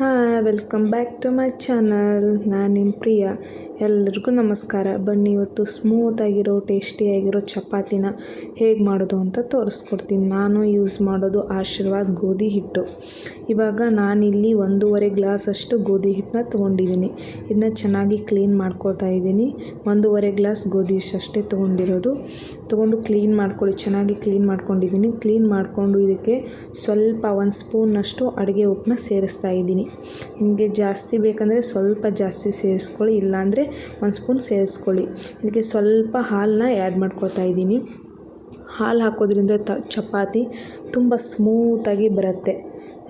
hi welcome back to my channel ನಾನು ನಿಮ್ಮ ಪ್ರಿಯ ಎಲ್ರಿಗೂ ನಮಸ್ಕಾರ. ಬನ್ನಿ, ಇವತ್ತು ಸ್ಮೂತಾಗಿರೋ ಟೇಸ್ಟಿಯಾಗಿರೋ ಚಪಾತಿನ ಹೇಗೆ ಮಾಡೋದು ಅಂತ ತೋರಿಸ್ಕೊಡ್ತೀನಿ. ನಾನು ಯೂಸ್ ಮಾಡೋದು ಆಶೀರ್ವಾದ್ ಗೋಧಿ ಹಿಟ್ಟು. ಇವಾಗ ನಾನಿಲ್ಲಿ ಒಂದೂವರೆ ಗ್ಲಾಸಷ್ಟು ಗೋಧಿ ಹಿಟ್ಟನ್ನ ತೊಗೊಂಡಿದ್ದೀನಿ. ಇದನ್ನ ಚೆನ್ನಾಗಿ ಕ್ಲೀನ್ ಮಾಡ್ಕೊಳ್ತಾ ಇದ್ದೀನಿ. ಒಂದೂವರೆ ಗ್ಲಾಸ್ ಗೋಧಿ ಅಷ್ಟೇ ತೊಗೊಂಡಿರೋದು. ತೊಗೊಂಡು ಕ್ಲೀನ್ ಮಾಡ್ಕೊಳ್ಳಿ. ಚೆನ್ನಾಗಿ ಕ್ಲೀನ್ ಮಾಡ್ಕೊಂಡಿದ್ದೀನಿ. ಕ್ಲೀನ್ ಮಾಡಿಕೊಂಡು ಇದಕ್ಕೆ ಸ್ವಲ್ಪ ಒಂದು ಸ್ಪೂನಷ್ಟು ಅಡುಗೆ ಉಪ್ಪನ್ನ ಸೇರಿಸ್ತಾ ಇದ್ದೀನಿ. ನಿಮಗೆ ಜಾಸ್ತಿ ಬೇಕಂದರೆ ಸ್ವಲ್ಪ ಜಾಸ್ತಿ ಸೇರಿಸ್ಕೊಳ್ಳಿ. ಇಲ್ಲಾಂದರೆ ಒಂದು ಸ್ಪೂನ್ ಸೇರಿಸ್ಕೊಳ್ಳಿ. ಇದಕ್ಕೆ ಸ್ವಲ್ಪ ಹಾಲನ್ನ ಆ್ಯಡ್ ಮಾಡ್ಕೊತಾ ಇದ್ದೀನಿ. ಹಾಲು ಹಾಕೋದ್ರಿಂದ ತ, ಚಪಾತಿ ತುಂಬ ಸ್ಮೂತಾಗಿ ಬರುತ್ತೆ.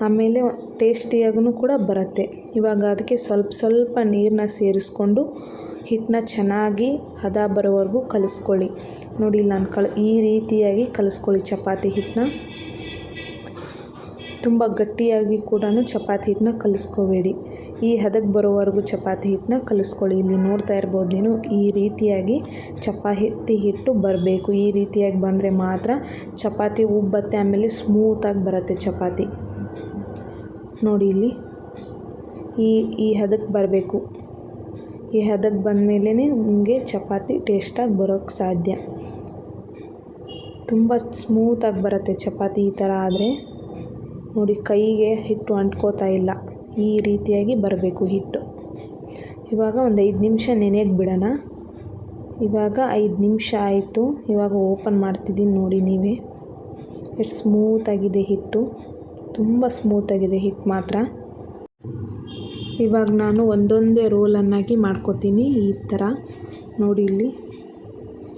ಆಮೇಲೆ ಟೇಸ್ಟಿಯಾಗೂ ಕೂಡ ಬರುತ್ತೆ. ಇವಾಗ ಅದಕ್ಕೆ ಸ್ವಲ್ಪ ಸ್ವಲ್ಪ ನೀರನ್ನ ಸೇರಿಸ್ಕೊಂಡು ಹಿಟ್ಟನ್ನ ಚೆನ್ನಾಗಿ ಹದ ಬರೋವರೆಗೂ ಕಲಿಸ್ಕೊಳ್ಳಿ. ನೋಡಿ, ನಾನು ಕಲ್ ಈ ರೀತಿಯಾಗಿ ಕಲಿಸ್ಕೊಳ್ಳಿ ಚಪಾತಿ ಹಿಟ್ಟನ್ನ. ತುಂಬ ಗಟ್ಟಿಯಾಗಿ ಕೂಡ ಚಪಾತಿ ಹಿಟ್ಟನ್ನ ಕಲಿಸ್ಕೋಬೇಡಿ. ಈ ಹದಕ್ಕೆ ಬರೋವರೆಗೂ ಚಪಾತಿ ಹಿಟ್ಟನ್ನ ಕಲಿಸ್ಕೊಳ್ಳಿ. ಇಲ್ಲಿ ನೋಡ್ತಾ ಇರ್ಬೋದು ನೀನು ಈ ರೀತಿಯಾಗಿ ಚಪಾತಿ ಹಿಟ್ಟು ಬರಬೇಕು. ಈ ರೀತಿಯಾಗಿ ಬಂದರೆ ಮಾತ್ರ ಚಪಾತಿ ಉಬ್ಬತ್ತೆ ಆಮೇಲೆ ಸ್ಮೂತಾಗಿ ಬರುತ್ತೆ ಚಪಾತಿ. ನೋಡಿ ಇಲ್ಲಿ, ಈ ಈ ಹದಕ್ಕೆ ಬರಬೇಕು. ಈ ಹದಕ್ಕೆ ಬಂದಮೇಲೆ ನಿಮಗೆ ಚಪಾತಿ ಟೇಸ್ಟಾಗಿ ಬರೋಕ್ಕೆ ಸಾಧ್ಯ. ತುಂಬ ಸ್ಮೂತಾಗಿ ಬರುತ್ತೆ ಚಪಾತಿ ಈ ಥರ ಆದರೆ. ನೋಡಿ, ಕೈಗೆ ಹಿಟ್ಟು ಅಂಟ್ಕೋತಾ ಇಲ್ಲ. ಈ ರೀತಿಯಾಗಿ ಬರಬೇಕು ಹಿಟ್ಟು. ಇವಾಗ ಒಂದು ಐದು ನಿಮಿಷ ನೆನೆಯಕ್ಕೆ ಬಿಡೋಣ. ಇವಾಗ ಐದು ನಿಮಿಷ ಆಯಿತು. ಇವಾಗ ಓಪನ್ ಮಾಡ್ತಿದ್ದೀನಿ ನೋಡಿ ನೀವೇ. ಎಷ್ಟು ಸ್ಮೂತಾಗಿದೆ ಹಿಟ್ಟು. ತುಂಬ ಸ್ಮೂತಾಗಿದೆ ಹಿಟ್ಟು ಮಾತ್ರ. ಇವಾಗ ನಾನು ಒಂದೊಂದೇ ರೋಲನ್ನಾಗಿ ಮಾಡ್ಕೋತೀನಿ ಈ ಥರ ನೋಡಿ ಇಲ್ಲಿ.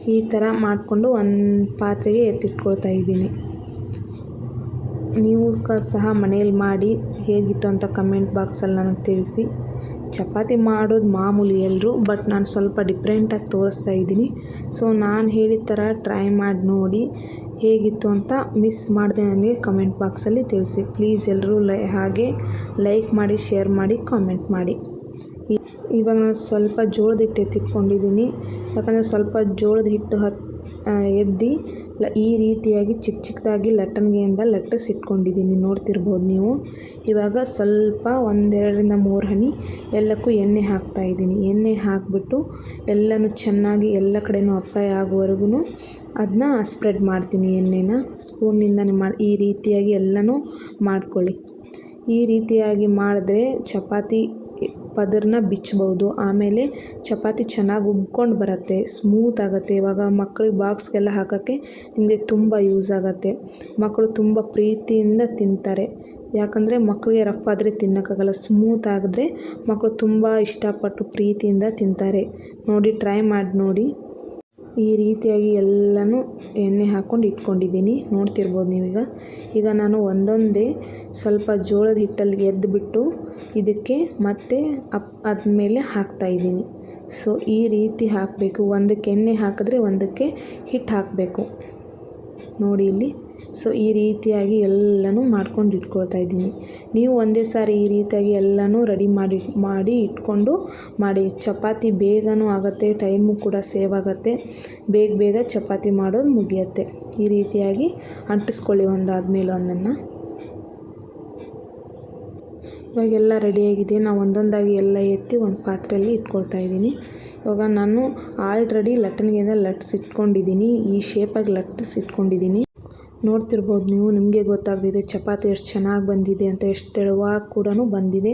ಈ ಥರ ಮಾಡಿಕೊಂಡು ಒಂದು ಪಾತ್ರೆಗೆ ಎತ್ತಿಟ್ಕೊಳ್ತಾ ಇದ್ದೀನಿ. ನೀವು ಸಹ ಮನೆಯಲ್ಲಿ ಮಾಡಿ ಹೇಗಿತ್ತು ಅಂತ ಕಮೆಂಟ್ ಬಾಕ್ಸಲ್ಲಿ ನನಗೆ ತಿಳಿಸಿ. ಚಪಾತಿ ಮಾಡೋದು ಮಾಮೂಲಿ ಎಲ್ಲರೂ, ಬಟ್ ನಾನು ಸ್ವಲ್ಪ ಡಿಫ್ರೆಂಟಾಗಿ ತೋರಿಸ್ತಾ ಇದ್ದೀನಿ. ಸೊ, ನಾನು ಹೇಳಿದ ಥರ ಟ್ರೈ ಮಾಡಿ ನೋಡಿ ಹೇಗಿತ್ತು ಅಂತ ಮಿಸ್ ಮಾಡಿದೆ ನನಗೆ ಕಮೆಂಟ್ ಬಾಕ್ಸಲ್ಲಿ ತಿಳಿಸಿ. ಪ್ಲೀಸ್ ಎಲ್ಲರೂ ಲೈ, ಹಾಗೆ ಲೈಕ್ ಮಾಡಿ, ಶೇರ್ ಮಾಡಿ, ಕಾಮೆಂಟ್ ಮಾಡಿ. ಇವಾಗ ನಾನು ಸ್ವಲ್ಪ ಜೋಳದ ಹಿಟ್ಟು ಎತ್ತಿಟ್ಕೊಂಡಿದ್ದೀನಿ ಯಾಕಂದರೆ ಸ್ವಲ್ಪ ಜೋಳದ ಹಿಟ್ಟು ಹತ್ತು ಎದ್ದು ಈ ರೀತಿಯಾಗಿ ಚಿಕ್ಕ ಚಿಕ್ಕದಾಗಿ ಲಟ್ಟಣಿಗೆಯಿಂದ ಲಟ್ಟಿಸಿಟ್ಕೊಂಡಿದ್ದೀನಿ ನೋಡ್ತಿರ್ಬೋದು ನೀವು. ಇವಾಗ ಸ್ವಲ್ಪ ಒಂದೆರಡರಿಂದ ಮೂರು ಹನಿ ಎಲ್ಲಕ್ಕೂ ಎಣ್ಣೆ ಹಾಕ್ತಾ ಇದ್ದೀನಿ. ಎಣ್ಣೆ ಹಾಕಿಬಿಟ್ಟು ಎಲ್ಲನೂ ಚೆನ್ನಾಗಿ ಎಲ್ಲ ಕಡೆಯೂ ಅಪ್ಲೈ ಆಗುವವರೆಗೂ ಅದನ್ನ ಸ್ಪ್ರೆಡ್ ಮಾಡ್ತೀನಿ ಎಣ್ಣೆನ. ಸ್ಪೂನಿಂದನೇ ಮಾಡಿ, ಈ ರೀತಿಯಾಗಿ ಎಲ್ಲನೂ ಮಾಡ್ಕೊಳ್ಳಿ. ಈ ರೀತಿಯಾಗಿ ಮಾಡಿದ್ರೆ ಚಪಾತಿ ಪದರನ ಬಿಚ್ಚಬಹುದು. ಆಮೇಲೆ ಚಪಾತಿ ಚೆನ್ನಾಗಿ ಉಬ್ಕೊಂಡು ಬರುತ್ತೆ. ಸ್ಮೂತ್ ಆಗುತ್ತೆ. ಇವಾಗ ಮಕ್ಳಿಗೆ ಬಾಕ್ಸ್ಗೆಲ್ಲ ಹಾಕೋಕ್ಕೆ ನಿಮಗೆ ತುಂಬ ಯೂಸ್ ಆಗುತ್ತೆ. ಮಕ್ಕಳು ತುಂಬ ಪ್ರೀತಿಯಿಂದ ತಿಂತಾರೆ. ಯಾಕಂದರೆ ಮಕ್ಕಳಿಗೆ ರಫ್ ಆದರೆ ತಿನ್ನೋಕ್ಕಾಗಲ್ಲ. ಸ್ಮೂತ್ ಆಗಿದ್ರೆ ಮಕ್ಕಳು ತುಂಬ ಇಷ್ಟಪಟ್ಟು ಪ್ರೀತಿಯಿಂದ ತಿಂತಾರೆ. ನೋಡಿ, ಟ್ರೈ ಮಾಡಿ ನೋಡಿ. ಈ ರೀತಿಯಾಗಿ ಎಲ್ಲನೂ ಎಣ್ಣೆ ಹಾಕ್ಕೊಂಡು ಇಟ್ಕೊಂಡಿದ್ದೀನಿ. ನೋಡ್ತಿರ್ಬೋದು ನೀವೀಗ. ಈಗ ನಾನು ಒಂದೊಂದೇ ಸ್ವಲ್ಪ ಜೋಳದ ಹಿಟ್ಟಲ್ಲಿ ಎದ್ದುಬಿಟ್ಟು ಇದಕ್ಕೆ ಮತ್ತೆ ಅಪ್ ಅದ್ಮೇಲೆ ಹಾಕ್ತಾಯಿದ್ದೀನಿ ಸೊ ಈ ರೀತಿ ಹಾಕಬೇಕು. ಒಂದಕ್ಕೆ ಎಣ್ಣೆ ಹಾಕಿದ್ರೆ ಒಂದಕ್ಕೆ ಹಿಟ್ಟು ಹಾಕಬೇಕು. ನೋಡಿ ಇಲ್ಲಿ. ಸೊ ಈ ರೀತಿಯಾಗಿ ಎಲ್ಲನೂ ಮಾಡ್ಕೊಂಡು ಇಟ್ಕೊಳ್ತಾ ಇದ್ದೀನಿ. ನೀವು ಒಂದೇ ಸಾರಿ ಈ ರೀತಿಯಾಗಿ ಎಲ್ಲನೂ ರೆಡಿ ಮಾಡಿ ಮಾಡಿ ಇಟ್ಕೊಂಡು ಮಾಡಿ. ಚಪಾತಿ ಬೇಗನೂ ಆಗುತ್ತೆ, ಟೈಮು ಕೂಡ ಸೇವ್ ಆಗುತ್ತೆ. ಬೇಗ ಬೇಗ ಚಪಾತಿ ಮಾಡೋದು ಮುಗಿಯುತ್ತೆ. ಈ ರೀತಿಯಾಗಿ ಅಂಟಿಸ್ಕೊಳ್ಳಿ ಒಂದಾದ್ಮೇಲೆ ಒಂದನ್ನು. ಇವಾಗೆಲ್ಲ ರೆಡಿಯಾಗಿದೆ ನಾವು ಒಂದೊಂದಾಗಿ ಎಲ್ಲ ಎತ್ತಿ ಒಂದು ಪಾತ್ರೆಯಲ್ಲಿ ಇಟ್ಕೊಳ್ತಾ ಇದ್ದೀನಿ. ಇವಾಗ ನಾನು ಆಲ್ರೆಡಿ ಲಟ್ಟಣಿಗೆಯಿಂದ ಇಟ್ಕೊಂಡಿದ್ದೀನಿ ಈ ಶೇಪಾಗಿ ಲಟ್ಟಿಸಿಟ್ಕೊಂಡಿದ್ದೀನಿ. ನೋಡ್ತಿರ್ಬೋದು ನೀವು, ನಿಮಗೆ ಗೊತ್ತಾಗ್ತಿದೆ ಚಪಾತಿ ಎಷ್ಟು ಚೆನ್ನಾಗಿ ಬಂದಿದೆ ಅಂತ, ಎಷ್ಟು ತೆಳುವಾಗಿ ಕೂಡ ಬಂದಿದೆ.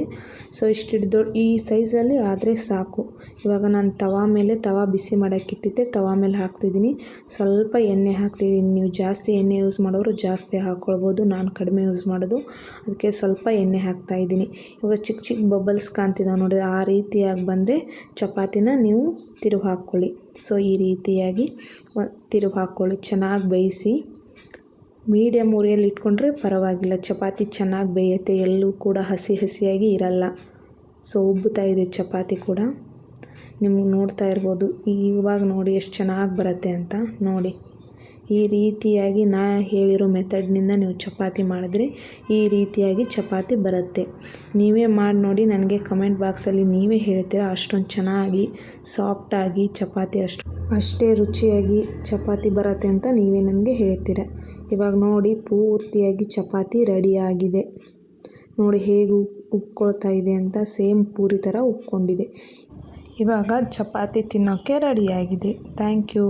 ಸೊ ಇಷ್ಟು ದೊಡ್ಡ ಈ ಸೈಜಲ್ಲಿ ಆದರೆ ಸಾಕು. ಇವಾಗ ನಾನು ತವಾ ಮೇಲೆ ತವಾ ಬಿಸಿ ಮಾಡೋಕ್ಕಿಟ್ಟಿದ್ದೆ ತವಾ ಮೇಲೆ ಹಾಕ್ತಿದ್ದೀನಿ. ಸ್ವಲ್ಪ ಎಣ್ಣೆ ಹಾಕ್ತಿದ್ದೀನಿ. ನೀವು ಜಾಸ್ತಿ ಎಣ್ಣೆ ಯೂಸ್ ಮಾಡೋರು ಜಾಸ್ತಿ ಹಾಕ್ಕೊಳ್ಬೋದು ನಾನು ಕಡಿಮೆ ಯೂಸ್ ಮಾಡೋದು. ಅದಕ್ಕೆ ಸ್ವಲ್ಪ ಎಣ್ಣೆ ಹಾಕ್ತಾಯಿದ್ದೀನಿ ಇವಾಗ ಚಿಕ್ಕ ಚಿಕ್ಕ ಬಬಲ್ಸ್ ಕಾಣ್ತಿದ್ದಾವೆ ನೋಡಿ ಆ ರೀತಿಯಾಗಿ ಬಂದರೆ ಚಪಾತಿನ ನೀವು ತಿರುವು ಹಾಕ್ಕೊಳ್ಳಿ ಸೊ ಈ ರೀತಿಯಾಗಿ ತಿರುವು ಹಾಕ್ಕೊಳ್ಳಿ ಚೆನ್ನಾಗಿ ಬೇಯಿಸಿ. ಮೀಡಿಯಮ್ ಉರಿಯಲ್ಲಿ ಇಟ್ಕೊಂಡ್ರೆ ಪರವಾಗಿಲ್ಲ. ಚಪಾತಿ ಚೆನ್ನಾಗಿ ಬೇಯುತ್ತೆ. ಎಲ್ಲೂ ಕೂಡ ಹಸಿ ಹಸಿಯಾಗಿ ಇರಲ್ಲ. ಸೊ ಉಬ್ಬುತ್ತಾ ಇದೆ ಚಪಾತಿ ಕೂಡ. ನಿಮ್ಗೆ ನೋಡ್ತಾ ಇರ್ಬೋದು. ಇವಾಗ ನೋಡಿ ಎಷ್ಟು ಚೆನ್ನಾಗಿ ಬರುತ್ತೆ ಅಂತ. ನೋಡಿ. ಈ ರೀತಿಯಾಗಿ ನಾ ಹೇಳಿರೋ ಮೆಥಡ್ನಿಂದ ನೀವು ಚಪಾತಿ ಮಾಡಿದ್ರೆ ಈ ರೀತಿಯಾಗಿ ಚಪಾತಿ ಬರುತ್ತೆ. ನೀವೇ ಮಾಡಿ ನೋಡಿ, ನನಗೆ ಕಮೆಂಟ್ ಬಾಕ್ಸಲ್ಲಿ ನೀವೇ ಹೇಳ್ತೀರಾ? ಅಷ್ಟೊಂದು ಚೆನ್ನಾಗಿ ಸಾಫ್ಟಾಗಿ ಚಪಾತಿ ಅಷ್ಟು ಅಷ್ಟೇ ರುಚಿಯಾಗಿ ಚಪಾತಿ ಬರುತ್ತೆ ಅಂತ ನೀವೇ ನನಗೆ ಹೇಳ್ತೀರ. ಇವಾಗ ನೋಡಿ, ಪೂರ್ತಿಯಾಗಿ ಚಪಾತಿ ರೆಡಿಯಾಗಿದೆ. ನೋಡಿ ಹೇಗೆ ಉಪ್ಕೊಳ್ತಾ ಇದೆ ಅಂತ ಸೇಮ್ ಪೂರಿ ಥರ ಉಪ್ಕೊಂಡಿದೆ ಇವಾಗ ಚಪಾತಿ ತಿನ್ನೋಕ್ಕೆ ರೆಡಿಯಾಗಿದೆ. Thank you.